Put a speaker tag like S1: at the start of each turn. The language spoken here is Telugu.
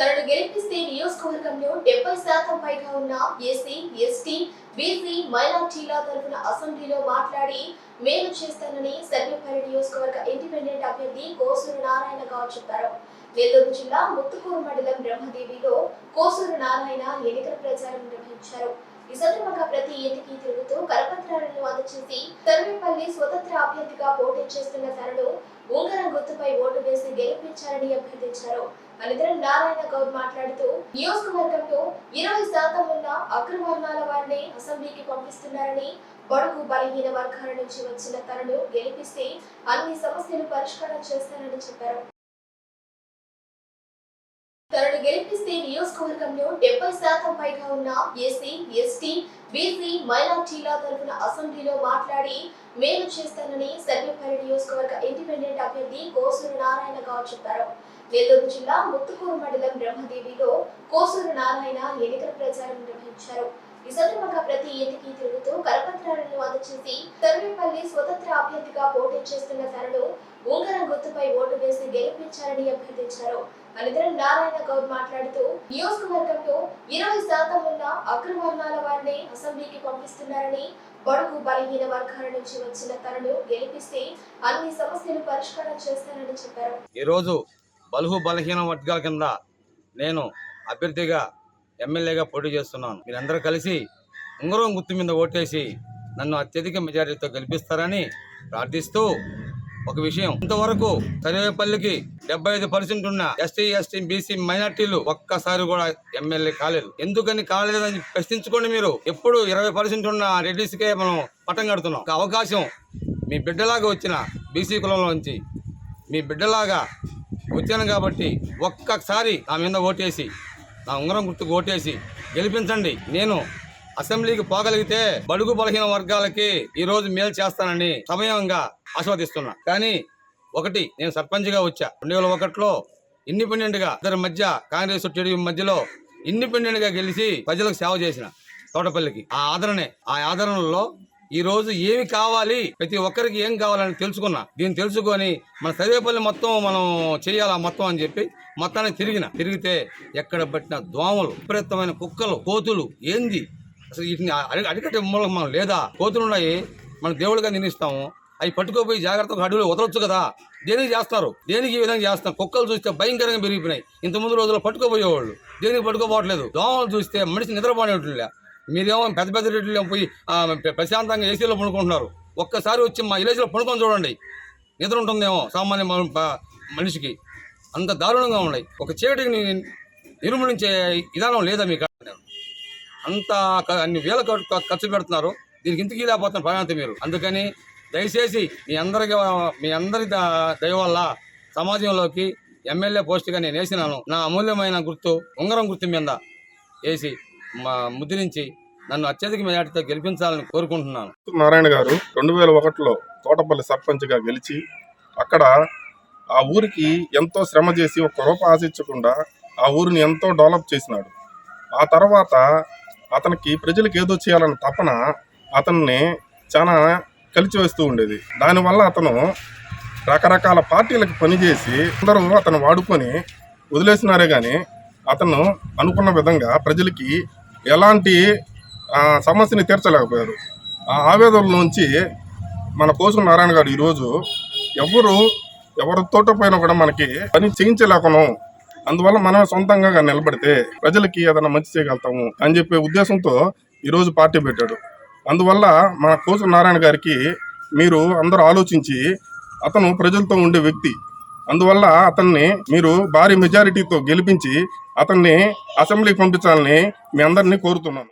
S1: తనను గెలిపిస్తే నియోజకవర్గంలో డెబ్బై శాతం పైగా ఉన్న ఎస్సీ ఎస్టీ బీసీ మైనార్టీల తరఫున అసెంబ్లీలో మాట్లాడి మేలు చేస్తానని సర్వేపల్లి నియోజకవర్గ ఇండిపెండెంట్ అభ్యర్థి కోసూరు నారాయణ గౌడ్ చెప్పారు. నెల్లూరు జిల్లా ముత్తుకూరు మండలం బ్రహ్మదేవిలో కోసూరు నారాయణ ఎన్నికల ప్రచారం నిర్వహించారు. ఈ సందర్భంగా ప్రతి ఇంటికి తిరుగుతూ కరపత్రాలను అందచేసి సర్వేపల్లి స్వతంత్ర అభ్యర్థిగా పోటీ చేస్తున్న తనను ఉంగరం గుర్తుపై ఓటు వేసి గెలిపించారని అభ్యర్థించారు. అనంతరం నారాయణ గౌడ్ మాట్లాడుతూ నియోజకవర్గంలో ఇరవై శాతం ఉన్న అగ్రవర్ణాల వారిని అసెంబ్లీకి పంపిస్తున్నారని బడుగు బలహీన వర్గాల నుంచి వచ్చిన తనను గెలిపిస్తే అన్ని సమస్యలు పరిష్కారం చేస్తానని చెప్పారు. తనను గెలిపిస్తే నియోజకవర్గంలో డెబ్బై శాతం పైగా ఉన్న ఎస్సీ ఎస్టీ బీసీ మైనార్టీల తరఫున అసెంబ్లీలో మాట్లాడి మేలు చేస్తానని సర్వేపల్లి నియోజకవర్గ ఇండిపెండెంట్ అభ్యర్థి కోసూరు నారాయణ గౌడ్ చెప్పారు. నెల్లూరు జిల్లా ముత్తుకూరు మండలం బ్రహ్మదేవిలో కోసూరు నారాయణ ఎన్నికల ప్రచారం నిర్వహించారు. ఈ సందర్భంగా ప్రతి ఇంటికి తిరుగుతూ కరపత్రాలను అందచేసి సర్వేపల్లి స్వతంత్ర అభ్యర్థిగా పోటీ చేస్తున్న తనను ఉంగరం గుర్తుపై ఓటు వేసి గెలిపించారని అభ్యర్థించారు. అనంతరం నారాయణ గౌడ్ మాట్లాడుతూ నియోజకవర్గంలో ఇరవై శాతం ఉన్న అగ్రవర్ణాల వారిని అసెంబ్లీకి పంపిస్తున్నారని బడుగు బలహీన వర్గాల నుంచి వచ్చిన తనను గెలిపిస్తే అన్ని సమస్యలు పరిష్కారం చేస్తానని చెప్పారు.
S2: ఈరోజు బలుహు బలహీన వర్గాల కింద నేను అభ్యర్థిగా ఎమ్మెల్యేగా పోటీ చేస్తున్నాను. మీరందరూ కలిసి ఉంగరం గుర్తు మీద ఓటేసి నన్ను అత్యధిక మెజారిటీతో గెలిపిస్తారని ప్రార్థిస్తూ ఒక విషయం. ఇంతవరకు సర్వేపల్లికి డెబ్బై ఐదు పర్సెంట్ ఉన్న ఎస్టీ ఎస్టీ బీసీ మైనార్టీలు ఒక్కసారి కూడా ఎమ్మెల్యే కాలేదు. ఎందుకని కాలేదని ప్రశ్నించుకోండి మీరు. ఎప్పుడు ఇరవై పర్సెంట్ ఉన్న రెడ్డిస్కే మనం పట్టం కడుతున్నాం. ఒక అవకాశం మీ బిడ్డలాగా వచ్చిన బీసీ కులంలోంచి మీ బిడ్డలాగా వచ్చాను కాబట్టి ఒక్కసారి నా మీద ఓటేసి నా ఉంగరం గుర్తుకు ఓటేసి గెలిపించండి. నేను అసెంబ్లీకి పోగలిగితే బడుగు బలహీన వర్గాలకి ఈరోజు మేలు చేస్తానని సమయంగా ఆస్వాదిస్తున్నా. కానీ ఒకటి నేను సర్పంచ్గా వచ్చా. రెండు వేల ఒకటిలో ఇండిపెండెంట్గా ఇద్దరి మధ్య కాంగ్రెస్ టీడీపీ మధ్యలో ఇండిపెండెంట్గా గెలిచి ప్రజలకు సేవ చేసిన తోటపల్లికి. ఆ ఆదరణే ఆ ఆదరణలో ఈ రోజు ఏమి కావాలి? ప్రతి ఒక్కరికి ఏం కావాలని తెలుసుకున్నా. దీన్ని తెలుసుకొని మన సర్వేపల్లి మొత్తం మనం చేయాలా మొత్తం అని చెప్పి మొత్తాన్ని తిరిగిన. తిరిగితే ఎక్కడ పట్టిన దోమలు విపరీతమైన కుక్కలు కోతులు ఏంది? అసలు వీటిని అడి అడిగట్టే మూలం మనం లేదా? కోతులు ఉన్నాయి మన దేవుడిగా నిందిస్తాము అవి పట్టుకోపోయి జాగ్రత్తగా అడవులు వదలొచ్చు కదా? దేనికి చేస్తారు? దేనికి ఈ విధంగా చేస్తాం కుక్కలు చూస్తే భయంకరంగా పెరిగిపోయినాయి. ఇంత ముందు రోజుల్లో పట్టుకోపోయేవాళ్ళు. దేనికి పట్టుకోపోవట్లేదు? దోమలు చూస్తే మనిషి నిద్రపోనేట్లే మీరేమో పెద్ద పెద్ద రేట్లు పోయి ప్రశాంతంగా ఏసీలో పడుకుంటున్నారు. ఒక్కసారి వచ్చి మా విలేజ్లో పడుకొని చూడండి. నిద్ర ఉంటుందేమో సామాన్య మనిషికి. అంత దారుణంగా ఉన్నాయి. ఒక చీకటికి నిర్మూలించే విధానం లేదా మీకు అంత అన్ని వేల ఖర్చు పెడుతున్నారు. దీనికి ఇంతకీ లేకపోతున్నారు ప్రాణాంత మీరు. అందుకని దయచేసి మీ అందరికి మీ అందరి దయ వల్ల సమాజంలోకి ఎమ్మెల్యే పోస్టుగా నేను వేసినాను. నా అమూల్యమైన గుర్తు ఉంగరం గుర్తు మీద వేసి మా ముద్రించి నన్ను అత్యధిక మెజార్టీతో గెలిపించాలని కోరుకుంటున్నాను.
S3: నారాయణ గారు రెండు వేల ఒకటిలో తోటపల్లి సర్పంచ్గా గెలిచి అక్కడ ఆ ఊరికి ఎంతో శ్రమ చేసి ఒక్క రూపాయి ఆశించకుండా ఆ ఊరిని ఎంతో డెవలప్ చేసినాడు. ఆ తర్వాత అతనికి ప్రజలకు ఏదో చేయాలన్న తపన అతన్ని చాలా కలిచివేస్తూ ఉండేది. దానివల్ల అతను రకరకాల పార్టీలకు పనిచేసి అందరూ అతను వాడుకొని వదిలేసినారే కానీ అతను అనుకున్న విధంగా ప్రజలకి ఎలాంటి ఆ, సమస్యని తీర్చలేకపోయారు. ఆ ఆవేదన నుంచి మన కోసం నారాయణ గారు ఈరోజు ఎవరు ఎవరి తోట పైన కూడా మనకి పని చేయించలేకను అందువల్ల మనం సొంతంగా నిలబడితే ప్రజలకి ఏదైనా మంచి చేయగలుగుతాము అని చెప్పే ఉద్దేశంతో ఈరోజు పార్టీ పెట్టాడు. అందువల్ల మన కోసం నారాయణ గారికి మీరు అందరూ ఆలోచించి అతను ప్రజలతో ఉండే వ్యక్తి. అందువల్ల అతన్ని మీరు భారీ మెజారిటీతో గెలిపించి అతన్ని అసెంబ్లీకి పంపించాలని మీ అందరినీ కోరుతున్నాను.